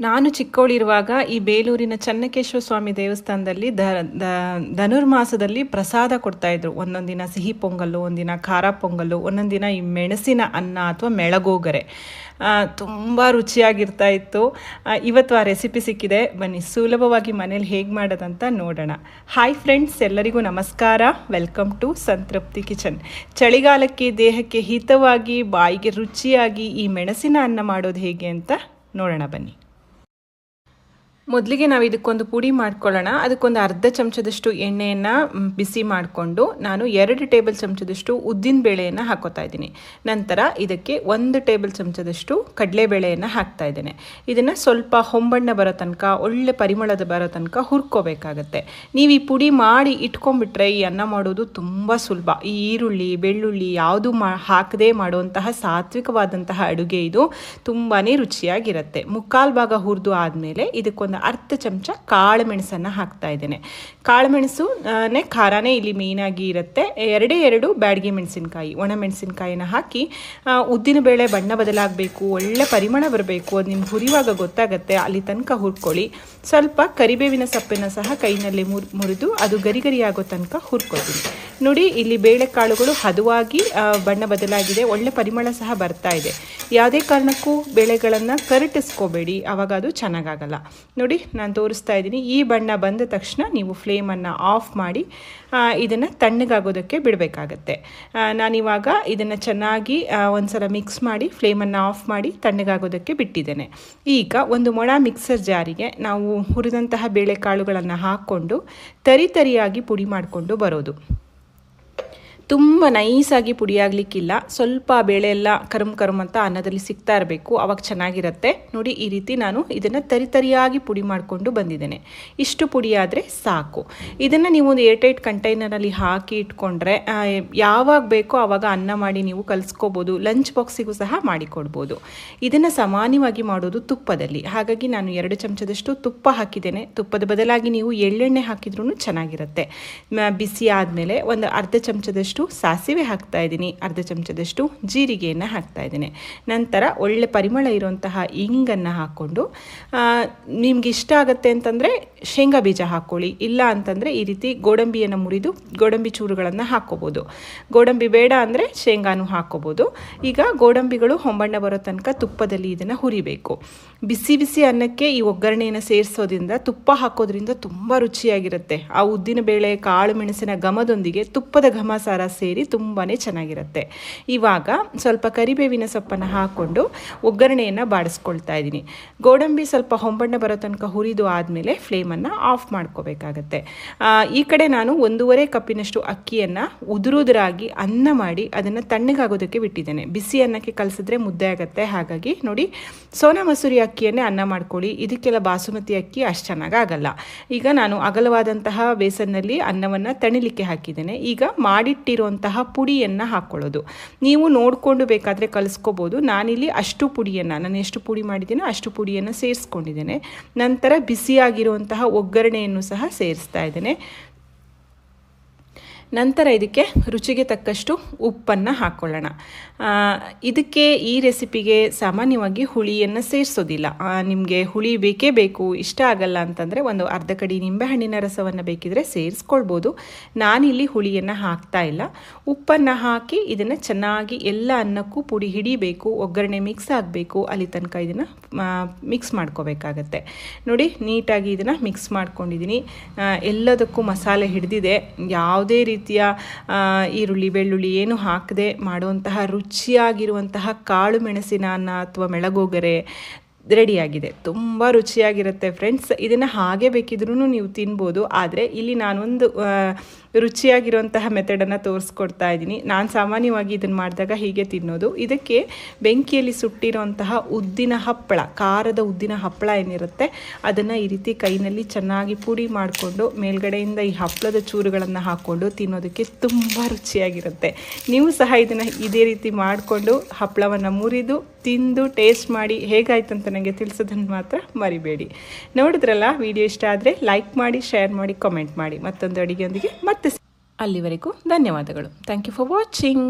ನಾನು ಚಿಕ್ಕವಳಿರುವಾಗ ಈ ಬೇಲೂರಿನ ಚನ್ನಕೇಶ್ವರ ಸ್ವಾಮಿ ದೇವಸ್ಥಾನದಲ್ಲಿ ದ ಧನುರ್ಮಾಸದಲ್ಲಿ ಪ್ರಸಾದ ಕೊಡ್ತಾಯಿದ್ರು ಒಂದೊಂದಿನ ದಿನ ಸಿಹಿ ಪೊಂಗಲ್ಲು ಒಂದಿನ ಖಾರ ಪೊಂಗಲ್ಲು ಒಂದೊಂದಿನ ದಿನ ಈ ಮೆಣಸಿನ ಅನ್ನ ಅಥವಾ ಮೆಳಗೋಗರೆ. ತುಂಬ ರುಚಿಯಾಗಿರ್ತಾ ಇತ್ತು. ಇವತ್ತು ಆ ರೆಸಿಪಿ ಸಿಕ್ಕಿದೆ. ಬನ್ನಿ, ಸುಲಭವಾಗಿ ಮನೇಲಿ ಹೇಗೆ ಮಾಡೋದಂತ ನೋಡೋಣ. ಹಾಯ್ ಫ್ರೆಂಡ್ಸ್, ಎಲ್ಲರಿಗೂ ನಮಸ್ಕಾರ. Welcome to Santrupti kitchen. ಚಳಿಗಾಲಕ್ಕೆ, ದೇಹಕ್ಕೆ ಹಿತವಾಗಿ, ಬಾಯಿಗೆ ರುಚಿಯಾಗಿ ಈ ಮೆಣಸಿನ ಅನ್ನ ಮಾಡೋದು ಹೇಗೆ ಅಂತ ನೋಡೋಣ ಬನ್ನಿ. ಮೊದಲಿಗೆ ನಾವು ಇದಕ್ಕೊಂದು ಪುಡಿ ಮಾಡ್ಕೊಳ್ಳೋಣ. ಅದಕ್ಕೊಂದು ಅರ್ಧ ಚಮಚದಷ್ಟು ಎಣ್ಣೆಯನ್ನು ಬಿಸಿ ಮಾಡಿಕೊಂಡು ನಾನು ಎರಡು ಟೇಬಲ್ ಚಮಚದಷ್ಟು ಉದ್ದಿನ ಬೇಳೆಯನ್ನು ಹಾಕೋತಾ ಇದ್ದೀನಿ. ನಂತರ ಇದಕ್ಕೆ ಒಂದು ಟೇಬಲ್ ಚಮಚದಷ್ಟು ಕಡಲೆಬೇಳೆಯನ್ನು ಹಾಕ್ತಾ ಇದ್ದೇನೆ. ಇದನ್ನು ಸ್ವಲ್ಪ ಹೊಂಬಣ್ಣ ಬರೋ ತನಕ, ಒಳ್ಳೆ ಪರಿಮಳದ ಬರೋ ತನಕ ಹುರ್ಕೋಬೇಕಾಗತ್ತೆ. ನೀವು ಈ ಪುಡಿ ಮಾಡಿ ಇಟ್ಕೊಂಡ್ಬಿಟ್ರೆ ಈ ಅನ್ನ ಮಾಡೋದು ತುಂಬ ಸುಲಭ. ಈ ಈರುಳ್ಳಿ, ಬೆಳ್ಳುಳ್ಳಿ ಯಾವುದು ಮಾ, ಹಾಕದೇ ಮಾಡುವಂತಹ ಸಾತ್ವಿಕವಾದಂತಹ ಅಡುಗೆ ಇದು ತುಂಬಾ ರುಚಿಯಾಗಿರುತ್ತೆ. ಮುಕ್ಕಾಲು ಭಾಗ ಹುರಿದು ಆದಮೇಲೆ ಇದಕ್ಕೊಂದು ಅರ್ಧ ಚಮಚ ಕಾಳು ಮೆಣಸನ್ನು ಹಾಕ್ತಾ ಇದ್ದೇನೆ. ಕಾಳು ಮೆಣಸು ನೇ, ಖಾರನೇ ಇಲ್ಲಿ ಮೇಯ್ನಾಗಿ ಇರುತ್ತೆ. ಎರಡೇ ಎರಡು ಬ್ಯಾಡಿಗೆ ಮೆಣಸಿನಕಾಯಿ, ಒಣ ಮೆಣಸಿನಕಾಯಿನ ಹಾಕಿ ಉದ್ದಿನಬೇಳೆ ಉದ್ದಿನ ಬೇಳೆ ಬಣ್ಣ ಬದಲಾಗಬೇಕು, ಒಳ್ಳೆ ಪರಿಮಳ ಬರಬೇಕು, ಅದು ನಿಮ್ಗೆ ಹುರಿವಾಗ ಗೊತ್ತಾಗುತ್ತೆ, ಅಲ್ಲಿ ತನಕ ಹುರ್ಕೊಳ್ಳಿ. ಸ್ವಲ್ಪ ಕರಿಬೇವಿನ ಸೊಪ್ಪಿನ ಸಹ ಕೈನಲ್ಲಿ ಮುರ್, ಮುರಿದು ಅದು ಗರಿ ಗರಿ ಆಗೋ ತನಕ ಹುರ್ಕೊತೀನಿ ನೋಡಿ, ಇಲ್ಲಿ ಬೇಳೆಕಾಳುಗಳು ಹದುವಾಗಿ ಬಣ್ಣ ಬದಲಾಗಿದೆ. ಒಳ್ಳೆ ಪರಿಮಳ ಸಹ ಬರ್ತಾ ಇದೆ. ಯಾವುದೇ ಕಾರಣಕ್ಕೂ ಬೇಳೆಗಳನ್ನು ಕರಟಿಸ್ಕೋಬೇಡಿ. ಆವಾಗ ಅದು ಚೆನ್ನಾಗಾಗಲ್ಲ. ನೋಡಿ, ನಾನು ತೋರಿಸ್ತಾ ಇದ್ದೀನಿ. ಈ ಬಣ್ಣ ಬಂದ ತಕ್ಷಣ ನೀವು ಫ್ಲೇಮನ್ನು ಆಫ್ ಮಾಡಿ ಇದನ್ನು ತಣ್ಣಗಾಗೋದಕ್ಕೆ ಬಿಡಬೇಕಾಗತ್ತೆ. ನಾನಿವಾಗ ಇದನ್ನು ಚೆನ್ನಾಗಿ ಒಂದು ಸಲ ಮಿಕ್ಸ್ ಮಾಡಿ ಫ್ಲೇಮನ್ನು ಆಫ್ ಮಾಡಿ ತಣ್ಣಗಾಗೋದಕ್ಕೆ ಬಿಟ್ಟಿದ್ದೇನೆ. ಈಗ ಒಂದು ಮೊಳ ಮಿಕ್ಸರ್ ಜಾರಿಗೆ ನಾವು ಹುರಿದಂತಹ ಬೇಳೆಕಾಳುಗಳನ್ನು ಹಾಕ್ಕೊಂಡು ತರಿ ತರಿಯಾಗಿ ಪುಡಿ ಮಾಡಿಕೊಂಡು ಬರೋದು. ತುಂಬ ನೈಸಾಗಿ ಪುಡಿಯಾಗಲಿಕ್ಕಿಲ್ಲ ಸ್ವಲ್ಪ ಬೇಳೆ ಎಲ್ಲ ಕರುಮ್ ಕರುಮ್ ಅಂತ ಅನ್ನದಲ್ಲಿ ಸಿಗ್ತಾ ಇರಬೇಕು. ಅವಾಗ ಚೆನ್ನಾಗಿರುತ್ತೆ. ನೋಡಿ, ಈ ರೀತಿ ನಾನು ಇದನ್ನು ತರಿ ತರಿಯಾಗಿ ಪುಡಿ ಮಾಡಿಕೊಂಡು ಬಂದಿದ್ದೇನೆ. ಇಷ್ಟು ಪುಡಿ ಆದರೆ ಸಾಕು. ಇದನ್ನು ನೀವು ಒಂದು ಏರ್ಟೈಟ್ ಕಂಟೈನರಲ್ಲಿ ಹಾಕಿ ಇಟ್ಕೊಂಡ್ರೆ ಯಾವಾಗ ಬೇಕೋ ಆವಾಗ ಅನ್ನ ಮಾಡಿ ನೀವು ಕಲಿಸ್ಕೋಬೋದು. ಲಂಚ್ ಬಾಕ್ಸಿಗೂ ಸಹ ಮಾಡಿಕೊಡ್ಬೋದು. ಇದನ್ನು ಸಾಮಾನ್ಯವಾಗಿ ಮಾಡೋದು ತುಪ್ಪದಲ್ಲಿ. ಹಾಗಾಗಿ ನಾನು ಎರಡು ಚಮಚದಷ್ಟು ತುಪ್ಪ ಹಾಕಿದ್ದೇನೆ. ತುಪ್ಪದ ಬದಲಾಗಿ ನೀವು ಎಳ್ಳೆಣ್ಣೆ ಹಾಕಿದ್ರೂ ಚೆನ್ನಾಗಿರುತ್ತೆ. ಬಿಸಿ ಆದಮೇಲೆ ಒಂದು ಅರ್ಧ ಚಮಚದಷ್ಟು ಸಾಸಿವೆ ಹಾಕ್ತಾ ಇದ್ದೀನಿ. ಅರ್ಧ ಚಮಚದಷ್ಟು ಜೀರಿಗೆಯನ್ನು ಹಾಕ್ತಾ ಇದ್ದೀನಿ. ನಂತರ ಒಳ್ಳೆ ಪರಿಮಳ ಇರುವಂತಹ ಇಂಗನ್ನು ಹಾಕ್ಕೊಂಡು ನಿಮ್ಗೆ ಇಷ್ಟ ಆಗುತ್ತೆ ಅಂತಂದರೆ ಶೇಂಗಾ ಬೀಜ ಹಾಕ್ಕೊಳ್ಳಿ. ಇಲ್ಲ ಅಂತಂದರೆ ಈ ರೀತಿ ಗೋಡಂಬಿಯನ್ನು ಮುರಿದು ಗೋಡಂಬಿ ಚೂರುಗಳನ್ನು ಹಾಕ್ಕೋಬೋದು. ಗೋಡಂಬಿ ಬೇಡ ಅಂದರೆ ಶೇಂಗಾನು ಹಾಕ್ಕೋಬೋದು. ಈಗ ಗೋಡಂಬಿಗಳು ಹೊಂಬಣ್ಣ ಬರೋ ತನಕ ತುಪ್ಪದಲ್ಲಿ ಇದನ್ನು ಹುರಿಬೇಕು. ಬಿಸಿ ಬಿಸಿ ಅನ್ನಕ್ಕೆ ಈ ಒಗ್ಗರಣೆಯನ್ನು ಸೇರಿಸೋದ್ರಿಂದ ತುಪ್ಪ ಹಾಕೋದ್ರಿಂದ ತುಂಬ ರುಚಿಯಾಗಿರುತ್ತೆ. ಆ ಉದ್ದಿನ ಬೇಳೆ, ಕಾಳು, ಮೆಣಸಿನ ಘಮದೊಂದಿಗೆ ತುಪ್ಪದ ಘಮ ಸಾರ ಸೇರಿ ತುಂಬಾ ಚೆನ್ನಾಗಿರುತ್ತೆ. ಇವಾಗ ಸ್ವಲ್ಪ ಕರಿಬೇವಿನ ಸೊಪ್ಪನ್ನು ಹಾಕ್ಕೊಂಡು ಒಗ್ಗರಣೆಯನ್ನು ಬಾಡಿಸ್ಕೊಳ್ತಾ ಇದ್ದೀನಿ. ಗೋಡಂಬಿ ಸ್ವಲ್ಪ ಹೊಂಬಣ್ಣ ಬರೋ ತನಕ ಹುರಿದು ಆದಮೇಲೆ ಫ್ಲೇಮನ್ನು ಆಫ್ ಮಾಡ್ಕೋಬೇಕಾಗತ್ತೆ. ಈ ಕಡೆ ನಾನು ಒಂದೂವರೆ ಕಪ್ಪಿನಷ್ಟು ಅಕ್ಕಿಯನ್ನು ಉದುರುದರಾಗಿ ಅನ್ನ ಮಾಡಿ ಅದನ್ನು ತಣ್ಣಗಾಗೋದಕ್ಕೆ ಬಿಟ್ಟಿದ್ದೇನೆ. ಬಿಸಿ ಅನ್ನಕ್ಕೆ ಕಲಸಿದ್ರೆ ಮುದ್ದೆ ಆಗುತ್ತೆ. ಹಾಗಾಗಿ ನೋಡಿ, ಸೋನಾ ಮಸೂರಿ ಅಕ್ಕಿಯನ್ನೇ ಅನ್ನ ಮಾಡ್ಕೊಳ್ಳಿ. ಇದಕ್ಕೆಲ್ಲ ಬಾಸುಮತಿ ಅಕ್ಕಿ ಅಷ್ಟು ಚೆನ್ನಾಗಿ ಆಗಲ್ಲ. ಈಗ ನಾನು ಅಗಲವಾದಂತಹ ಬೇಸನ್ನಲ್ಲಿ ಅನ್ನವನ್ನು ತಣಿಲಿಕ್ಕೆ ಹಾಕಿದ್ದೇನೆ. ಈಗ ಮಾಡಿಟ್ಟಿರುವಂತಹ ಪುಡಿಯನ್ನು ಹಾಕ್ಕೊಳ್ಳೋದು ನೀವು ನೋಡಿಕೊಂಡು ಬೇಕಾದರೆ ಕಲಿಸ್ಕೋಬೋದು. ನಾನಿಲ್ಲಿ ಅಷ್ಟು ಪುಡಿಯನ್ನು, ನಾನು ಎಷ್ಟು ಪುಡಿ ಮಾಡಿದ್ದೀನೋ ಅಷ್ಟು ಪುಡಿಯನ್ನು ಸೇರಿಸ್ಕೊಂಡಿದ್ದೇನೆ. ನಂತರ ಬಿಸಿಯಾಗಿರುವಂತಹ ಒಗ್ಗರಣೆಯನ್ನು ಸಹ ಸೇರಿಸ್ತಾ ಇದ್ದೇನೆ. ನಂತರ ಇದಕ್ಕೆ ರುಚಿಗೆ ತಕ್ಕಷ್ಟು ಉಪ್ಪನ್ನು ಹಾಕ್ಕೊಳ್ಳೋಣ ಇದಕ್ಕೆ ಈ ರೆಸಿಪಿಗೆ ಸಾಮಾನ್ಯವಾಗಿ ಹುಳಿಯನ್ನು ಸೇರಿಸೋದಿಲ್ಲ. ನಿಮಗೆ ಹುಳಿ ಬೇಕೇ ಬೇಕು, ಇಷ್ಟ ಆಗಲ್ಲ ಅಂತಂದರೆ ಒಂದು ಅರ್ಧ ಕಡಿ ನಿಂಬೆಹಣ್ಣಿನ ರಸವನ್ನು ಬೇಕಿದ್ರೆ ಸೇರಿಸ್ಕೊಳ್ಬೋದು. ನಾನಿಲ್ಲಿ ಹುಳಿಯನ್ನು ಹಾಕ್ತಾ ಇಲ್ಲ. ಉಪ್ಪನ್ನು ಹಾಕಿ ಇದನ್ನು ಚೆನ್ನಾಗಿ ಎಲ್ಲ ಅನ್ನಕ್ಕೂ ಪುಡಿ ಹಿಡಿಬೇಕು, ಒಗ್ಗರಣೆ ಮಿಕ್ಸ್ ಆಗಬೇಕು, ಅಲ್ಲಿ ತನಕ ಇದನ್ನು ಮಿಕ್ಸ್ ಮಾಡ್ಕೋಬೇಕಾಗತ್ತೆ. ನೋಡಿ, ನೀಟಾಗಿ ಇದನ್ನು ಮಿಕ್ಸ್ ಮಾಡ್ಕೊಂಡಿದ್ದೀನಿ ಎಲ್ಲದಕ್ಕೂ ಮಸಾಲೆ ಹಿಡಿದಿದೆ. ಯಾವುದೇ ರೀತಿಯ ಈರುಳ್ಳಿ, ಬೆಳ್ಳುಳ್ಳಿ ಏನು ಹಾಕದೆ ಮಾಡುವಂತಹ ರುಚಿಯಾಗಿರುವಂತಹ ಕಾಳು ಮೆಣಸಿನ ಅನ್ನ ಅಥವಾ ಮೆಳಗೋಗರೆ ರೆಡಿಯಾಗಿದೆ. ತುಂಬ ರುಚಿಯಾಗಿರುತ್ತೆ ಫ್ರೆಂಡ್ಸ್. ಇದನ್ನು ಹಾಗೆ ಬೇಕಿದ್ರೂ ನೀವು ತಿನ್ಬೋದು. ಆದರೆ ಇಲ್ಲಿ ನಾನೊಂದು ರುಚಿಯಾಗಿರುವಂತಹ ಮೆಥಡನ್ನು ತೋರಿಸ್ಕೊಡ್ತಾ ಇದ್ದೀನಿ. ನಾನು ಸಾಮಾನ್ಯವಾಗಿ ಇದನ್ನು ಮಾಡಿದಾಗ ಹೀಗೆ ತಿನ್ನೋದು. ಇದಕ್ಕೆ ಬೆಂಕಿಯಲ್ಲಿ ಸುಟ್ಟಿರೋಂತಹ ಉದ್ದಿನ ಹಪ್ಪಳ, ಖಾರದ ಉದ್ದಿನ ಹಪ್ಪಳ ಏನಿರುತ್ತೆ, ಅದನ್ನು ಈ ರೀತಿ ಕೈನಲ್ಲಿ ಚೆನ್ನಾಗಿ ಪುಡಿ ಮಾಡಿಕೊಂಡು ಮೇಲ್ಗಡೆಯಿಂದ ಈ ಹಪ್ಪಳದ ಚೂರುಗಳನ್ನು ಹಾಕ್ಕೊಂಡು ತಿನ್ನೋದಕ್ಕೆ ತುಂಬ ರುಚಿಯಾಗಿರುತ್ತೆ. ನೀವು ಸಹ ಇದನ್ನು ಇದೇ ರೀತಿ ಮಾಡಿಕೊಂಡು ಹಪ್ಪಳವನ್ನು ಮುರಿದು ತಿಂದು ಟೇಸ್ಟ್ ಮಾಡಿ ಹೇಗಾಯ್ತು ಅಂತ ನನಗೆ ತಿಳಿಸೋದನ್ನು ಮಾತ್ರ ಮರಿಬೇಡಿ. ನೋಡಿದ್ರಲ್ಲ ವಿಡಿಯೋ ಇಷ್ಟ ಆದರೆ ಲೈಕ್ ಮಾಡಿ ಶೇರ್ ಮಾಡಿ ಕಾಮೆಂಟ್ ಮಾಡಿ. ಮತ್ತೊಂದು ಅಡಿಗೆಯೊಂದಿಗೆ ಮತ್ತೆ ಅಲ್ಲಿವರೆಗೂ ಧನ್ಯವಾದಗಳು. Thank you for watching